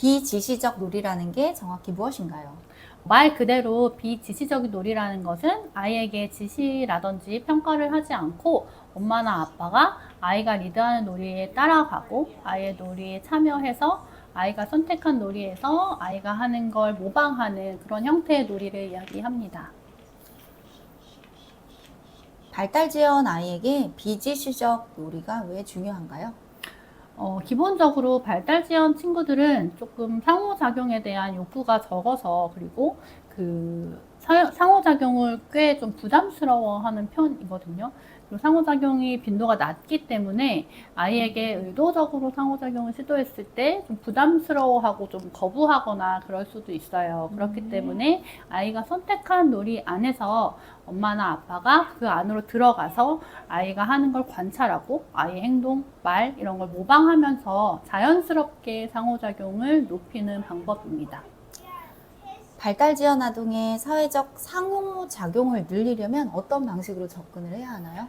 비지시적 놀이라는 게 정확히 무엇인가요? 말 그대로 비지시적인 놀이라는 것은 아이에게 지시라든지 평가를 하지 않고 엄마나 아빠가 아이가 리드하는 놀이에 따라가고 아이의 놀이에 참여해서 아이가 선택한 놀이에서 아이가 하는 걸 모방하는 그런 형태의 놀이를 이야기합니다. 발달 지연 아이에게 비지시적 놀이가 왜 중요한가요? 어, 기본적으로 발달 지연 친구들은 조금 상호작용에 대한 욕구가 적어서 그리고 그 사- 상호작용을 꽤 좀 부담스러워하는 편이거든요. 그리고 상호작용이 빈도가 낮기 때문에 아이에게 의도적으로 상호작용을 시도했을 때 좀 부담스러워하고 좀 거부하거나 그럴 수도 있어요. 그렇기 음. 때문에 아이가 선택한 놀이 안에서 엄마나 아빠가 그 안으로 들어가서 아이가 하는 걸 관찰하고 아이의 행동, 말 이런 걸 모방하면서 자연스럽게 상호작용을 높이는 방법입니다. 발달 지연 아동의 사회적 상호 작용을 늘리려면 어떤 방식으로 접근을 해야 하나요?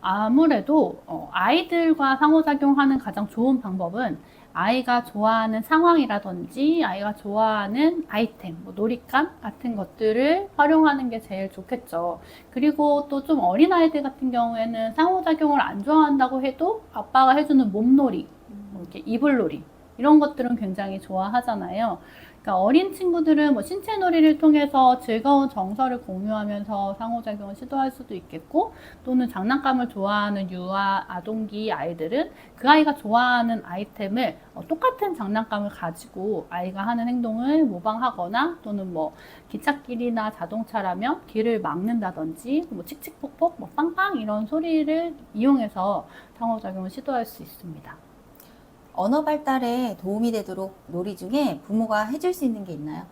아무래도 어, 아이들과 상호작용하는 가장 좋은 방법은 아이가 좋아하는 상황이라든지 아이가 좋아하는 아이템, 뭐 놀잇감 같은 것들을 활용하는 게 제일 좋겠죠. 그리고 또 좀 어린 아이들 같은 경우에는 상호작용을 안 좋아한다고 해도 아빠가 해주는 몸놀이, 뭐 이렇게 이불놀이 이런 것들은 굉장히 좋아하잖아요. 그러니까 어린 친구들은 뭐 신체 놀이를 통해서 즐거운 정서를 공유하면서 상호작용을 시도할 수도 있겠고 또는 장난감을 좋아하는 유아 아동기 아이들은 그 아이가 좋아하는 아이템을 어, 똑같은 장난감을 가지고 아이가 하는 행동을 모방하거나 또는 뭐 기찻길이나 자동차라면 길을 막는다든지 뭐 칙칙폭폭 뭐 빵빵 이런 소리를 이용해서 상호작용을 시도할 수 있습니다. 언어 발달에 도움이 되도록 놀이 중에 부모가 해줄 수 있는 게 있나요?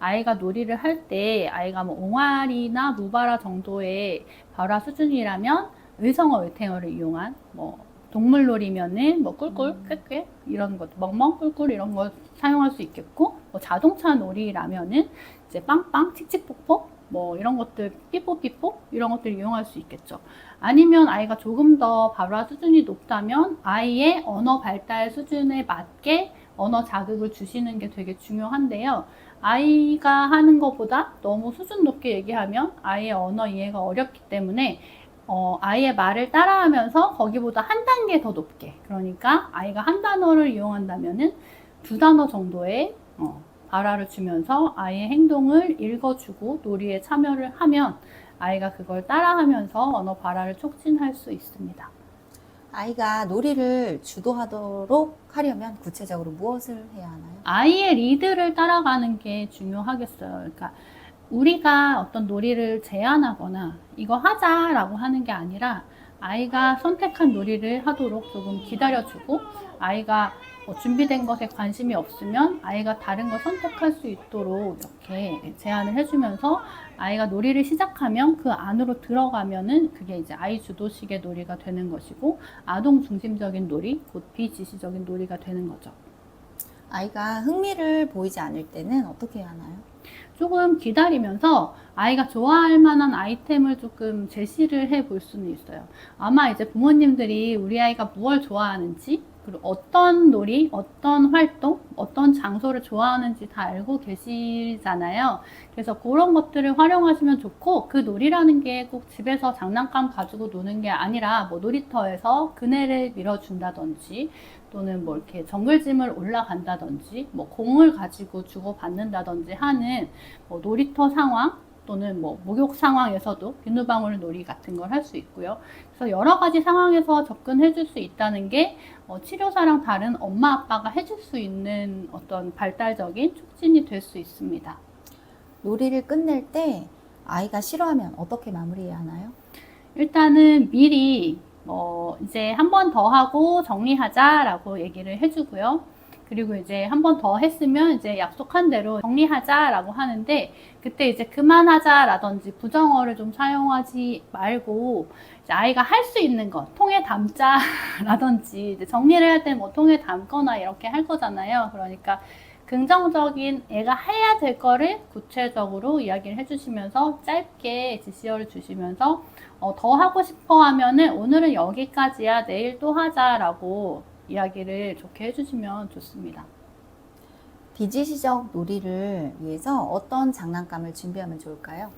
아이가 놀이를 할 때 아이가 뭐 옹알이나 무바라 정도의 발화 수준이라면 의성어 의태어를 이용한 뭐 동물놀이면은 뭐 꿀꿀 꾀꾀 이런 것 멍멍 꿀꿀 이런 거 사용할 수 있겠고 뭐 자동차 놀이라면은 이제 빵빵 칙칙폭폭 뭐 이런 것들 삐뽀삐뽀 이런 것들 이용할 수 있겠죠. 아니면 아이가 조금 더 발화 수준이 높다면 아이의 언어 발달 수준에 맞게 언어 자극을 주시는 게 되게 중요한데요. 아이가 하는 것보다 너무 수준 높게 얘기하면 아이의 언어 이해가 어렵기 때문에 어, 아이의 말을 따라하면서 거기보다 한 단계 더 높게 그러니까 아이가 한 단어를 이용한다면은 두 단어 정도의 어, 발화를 주면서 아이의 행동을 읽어주고 놀이에 참여를 하면 아이가 그걸 따라하면서 언어 발화를 촉진할 수 있습니다. 아이가 놀이를 주도하도록 하려면 구체적으로 무엇을 해야 하나요? 아이의 리드를 따라가는 게 중요하겠어요. 그러니까 우리가 어떤 놀이를 제안하거나 이거 하자라고 하는 게 아니라 아이가 선택한 놀이를 하도록 조금 기다려주고 아이가 뭐 준비된 것에 관심이 없으면 아이가 다른 걸 선택할 수 있도록 이렇게 제안을 해주면서 아이가 놀이를 시작하면 그 안으로 들어가면은 그게 이제 아이 주도식의 놀이가 되는 것이고 아동 중심적인 놀이, 곧 비지시적인 놀이가 되는 거죠. 아이가 흥미를 보이지 않을 때는 어떻게 해야 하나요? 조금 기다리면서 아이가 좋아할 만한 아이템을 조금 제시를 해 볼 수는 있어요. 아마 이제 부모님들이 우리 아이가 무엇 좋아하는지, 그리고 어떤 놀이, 어떤 활동, 어떤 장소를 좋아하는지 다 알고 계시잖아요. 그래서 그런 것들을 활용하시면 좋고, 그 놀이라는 게 꼭 집에서 장난감 가지고 노는 게 아니라, 뭐 놀이터에서 그네를 밀어준다든지, 또는 뭐 이렇게 정글짐을 올라간다든지, 뭐 공을 가지고 주고받는다든지 하는 뭐 놀이터 상황 또는 뭐 목욕 상황에서도 비누방울 놀이 같은 걸 할 수 있고요. 그래서 여러 가지 상황에서 접근해 줄 수 있다는 게 어, 치료사랑 다른 엄마 아빠가 해줄 수 있는 어떤 발달적인 촉진이 될 수 있습니다. 놀이를 끝낼 때 아이가 싫어하면 어떻게 마무리해야 하나요? 일단은 미리 뭐 이제 한 번 더 하고 정리하자라고 얘기를 해주고요. 그리고 이제 한 번 더 했으면 이제 약속한 대로 정리하자라고 하는데 그때 이제 그만하자라든지 부정어를 좀 사용하지 말고 아이가 할 수 있는 것 통에 담자라든지 정리를 할때뭐 통에 담거나 이렇게 할 거잖아요. 그러니까 긍정적인 애가 해야 될 거를 구체적으로 이야기를 해주시면서 짧게 지시어를 주시면서 어, 더 하고 싶어 하면은 오늘은 여기까지야 내일 또 하자라고 이야기를 좋게 해주시면 좋습니다. 비지 시적 놀이를 위해서 어떤 장난감을 준비하면 좋을까요?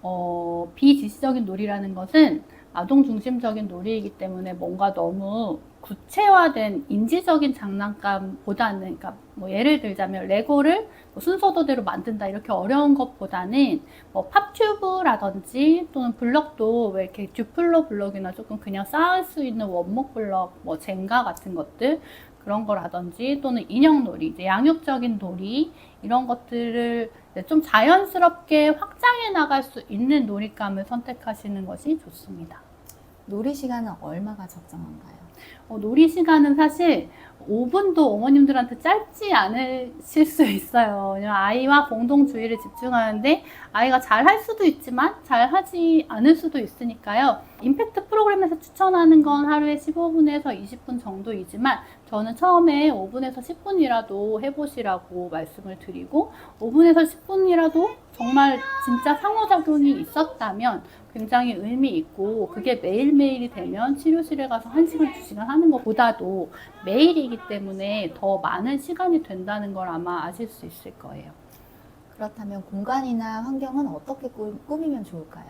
어, 비지시적인 놀이라는 것은 아동 중심적인 놀이이기 때문에 뭔가 너무 구체화된 인지적인 장난감보다는, 그러니까 뭐 예를 들자면 레고를 뭐 순서대로 만든다 이렇게 어려운 것보다는 뭐 팝튜브라든지 또는 블럭도 왜 이렇게 듀플로 블럭이나 조금 그냥 쌓을 수 있는 원목 블럭, 뭐 젠가 같은 것들 그런 거라든지 또는 인형놀이, 이제 양육적인 놀이 이런 것들을 좀 자연스럽게 확장해 나갈 수 있는 놀잇감을 선택하시는 것이 좋습니다. 놀이 시간은 얼마가 적정한가요? 어, 놀이 시간은 사실 5분도 어머님들한테 짧지 않으실 수 있어요. 왜냐면 아이와 공동 주의를 집중하는데 아이가 잘 할 수도 있지만 잘 하지 않을 수도 있으니까요. 임팩트 프로그램에서 추천하는 건 하루에 15분에서 20분 정도이지만 저는 처음에 5분에서 10분이라도 해보시라고 말씀을 드리고 5분에서 10분이라도 정말 진짜 상호작용이 있었다면 굉장히 의미 있고 그게 매일매일이 되면 치료실에 가서 1시간, 2시간 하는 것보다도 매일이기 때문에 더 많은 시간이 된다는 걸 아마 아실 수 있을 거예요. 그렇다면 공간이나 환경은 어떻게 꾸- 꾸미면 좋을까요?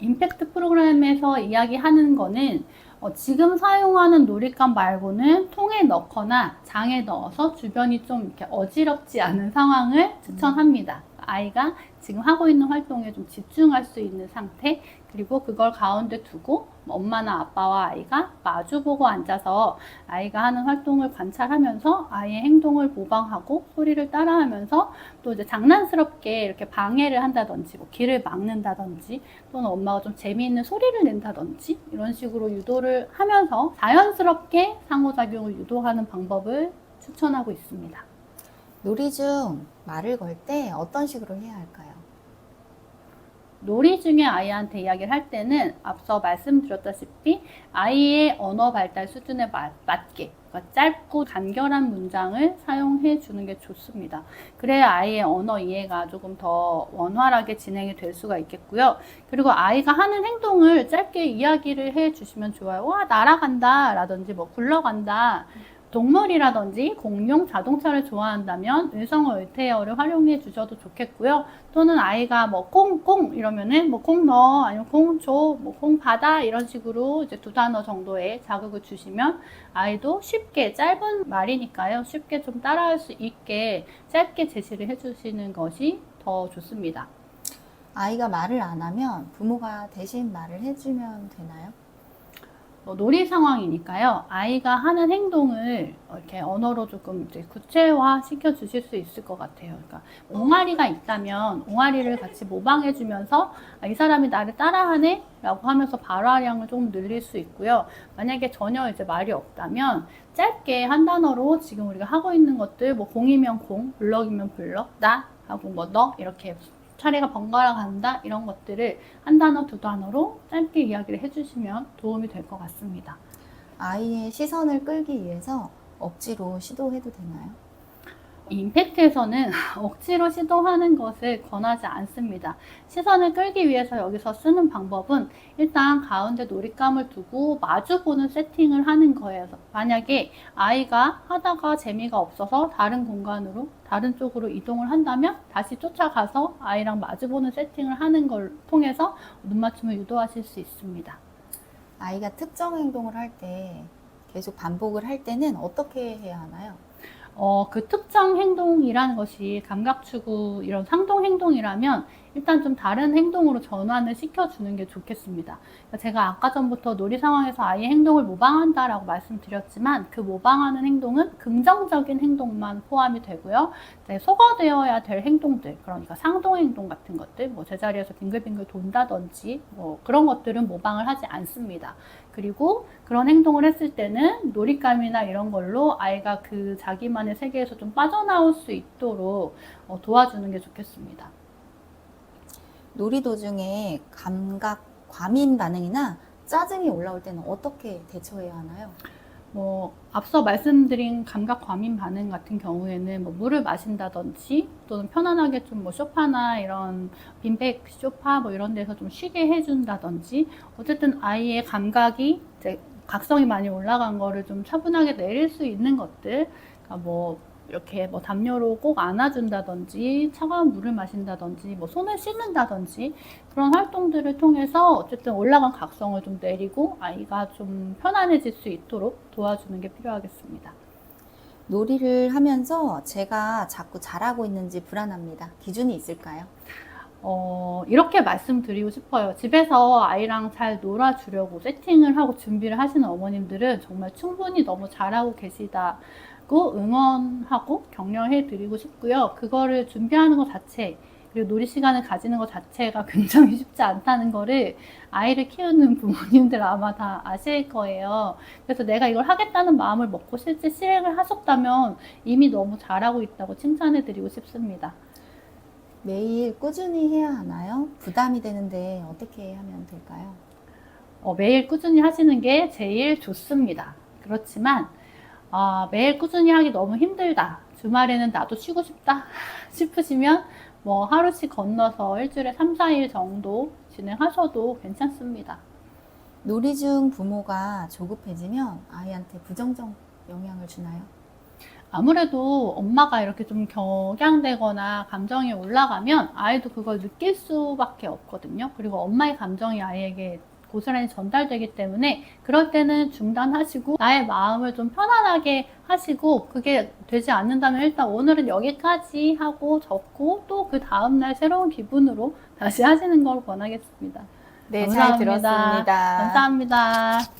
임팩트 프로그램에서 이야기하는 거는 어, 지금 사용하는 놀잇감 말고는 통에 넣거나 장에 넣어서 주변이 좀 이렇게 어지럽지 않은 상황을 추천합니다. 아이가 지금 하고 있는 활동에 좀 집중할 수 있는 상태, 그리고 그걸 가운데 두고 엄마나 아빠와 아이가 마주보고 앉아서 아이가 하는 활동을 관찰하면서 아이의 행동을 모방하고 소리를 따라하면서 또 이제 장난스럽게 이렇게 방해를 한다든지 뭐 길을 막는다든지 또는 엄마가 좀 재미있는 소리를 낸다든지 이런 식으로 유도를 하면서 자연스럽게 상호작용을 유도하는 방법을 추천하고 있습니다. 놀이 중 말을 걸 때 어떤 식으로 해야 할까요? 놀이 중에 아이한테 이야기를 할 때는 앞서 말씀드렸다시피 아이의 언어 발달 수준에 맞, 맞게 그러니까 짧고 간결한 문장을 사용해 주는 게 좋습니다. 그래야 아이의 언어 이해가 조금 더 원활하게 진행이 될 수가 있겠고요. 그리고 아이가 하는 행동을 짧게 이야기를 해 주시면 좋아요. 와, 날아간다. 라든지 뭐 굴러간다. 동물이라든지 공룡 자동차를 좋아한다면 의성어 의태어를 활용해 주셔도 좋겠고요. 또는 아이가 뭐 콩콩 이러면은 뭐 콩 넣어 아니면 콩 줘, 뭐콩 받아 이런 식으로 이제 두 단어 정도의 자극을 주시면 아이도 쉽게 짧은 말이니까요. 쉽게 좀 따라할 수 있게 짧게 제시를 해 주시는 것이 더 좋습니다. 아이가 말을 안 하면 부모가 대신 말을 해주면 되나요? 뭐 놀이 상황이니까요. 아이가 하는 행동을 이렇게 언어로 조금 구체화 시켜 주실 수 있을 것 같아요. 그러니까 옹알이가 있다면 옹알이를 같이 모방해 주면서 아, 이 사람이 나를 따라하네? 라고 하면서 발화량을 조금 늘릴 수 있고요. 만약에 전혀 이제 말이 없다면 짧게 한 단어로 지금 우리가 하고 있는 것들 뭐 공이면 공, 블럭이면 블럭, 나 하고 뭐 너 이렇게 차례가 번갈아 간다 이런 것들을 한 단어 두 단어로 짧게 이야기를 해주시면 도움이 될 것 같습니다. 아이의 시선을 끌기 위해서 억지로 시도해도 되나요? 임팩트에서는 억지로 시도하는 것을 권하지 않습니다. 시선을 끌기 위해서 여기서 쓰는 방법은 일단 가운데 놀잇감을 두고 마주보는 세팅을 하는 거예요. 만약에 아이가 하다가 재미가 없어서 다른 공간으로, 다른 쪽으로 이동을 한다면 다시 쫓아가서 아이랑 마주보는 세팅을 하는 걸 통해서 눈 맞춤을 유도하실 수 있습니다. 아이가 특정 행동을 할 때 계속 반복을 할 때는 어떻게 해야 하나요? 어, 그 특정 행동이라는 것이 감각 추구 이런 상동 행동이라면 일단 좀 다른 행동으로 전환을 시켜주는 게 좋겠습니다. 그러니까 제가 아까 전부터 놀이 상황에서 아이의 행동을 모방한다라고 말씀드렸지만 그 모방하는 행동은 긍정적인 행동만 포함이 되고요. 네, 소거되어야 될 행동들, 그러니까 상동 행동 같은 것들, 뭐 제자리에서 빙글빙글 돈다든지 뭐 그런 것들은 모방을 하지 않습니다. 그리고 그런 행동을 했을 때는 놀잇감이나 이런 걸로 아이가 그 자기만의 세계에서 좀 빠져나올 수 있도록 어, 도와주는 게 좋겠습니다. 놀이 도중에 감각 과민 반응이나 짜증이 올라올 때는 어떻게 대처해야 하나요? 뭐 앞서 말씀드린 감각 과민 반응 같은 경우에는 뭐 물을 마신다든지 또는 편안하게 좀 뭐 소파나 이런 빈백 소파 뭐 이런 데서 좀 쉬게 해준다든지 어쨌든 아이의 감각이 이제 각성이 많이 올라간 거를 좀 차분하게 내릴 수 있는 것들 그러니까 뭐 이렇게 뭐 담요로 꼭 안아준다든지 차가운 물을 마신다든지 뭐 손을 씻는다든지 그런 활동들을 통해서 어쨌든 올라간 각성을 좀 내리고 아이가 좀 편안해질 수 있도록 도와주는 게 필요하겠습니다. 놀이를 하면서 제가 자꾸 잘하고 있는지 불안합니다. 기준이 있을까요? 어, 이렇게 말씀드리고 싶어요. 집에서 아이랑 잘 놀아주려고 세팅을 하고 준비를 하시는 어머님들은 정말 충분히 너무 잘하고 계시다 고 응원하고 격려해 드리고 싶고요. 그거를 준비하는 것 자체, 그리고 놀이 시간을 가지는 것 자체가 굉장히 쉽지 않다는 거를 아이를 키우는 부모님들 아마 다 아실 거예요. 그래서 내가 이걸 하겠다는 마음을 먹고 실제 실행을 하셨다면 이미 너무 잘하고 있다고 칭찬해 드리고 싶습니다. 매일 꾸준히 해야 하나요? 부담이 되는데 어떻게 하면 될까요? 어, 매일 꾸준히 하시는 게 제일 좋습니다. 그렇지만 아, 매일 꾸준히 하기 너무 힘들다. 주말에는 나도 쉬고 싶다 싶으시면 뭐 하루씩 건너서 일주일에 3, 4일 정도 진행하셔도 괜찮습니다. 놀이 중 부모가 조급해지면 아이한테 부정적 영향을 주나요? 아무래도 엄마가 이렇게 좀 격양되거나 감정이 올라가면 아이도 그걸 느낄 수밖에 없거든요. 그리고 엄마의 감정이 아이에게 고스란히 전달되기 때문에 그럴 때는 중단하시고 나의 마음을 좀 편안하게 하시고 그게 되지 않는다면 일단 오늘은 여기까지 하고 접고 또 그 다음날 새로운 기분으로 다시 하시는 걸 권하겠습니다. 네, 잘 감사합니다. 들었습니다. 감사합니다.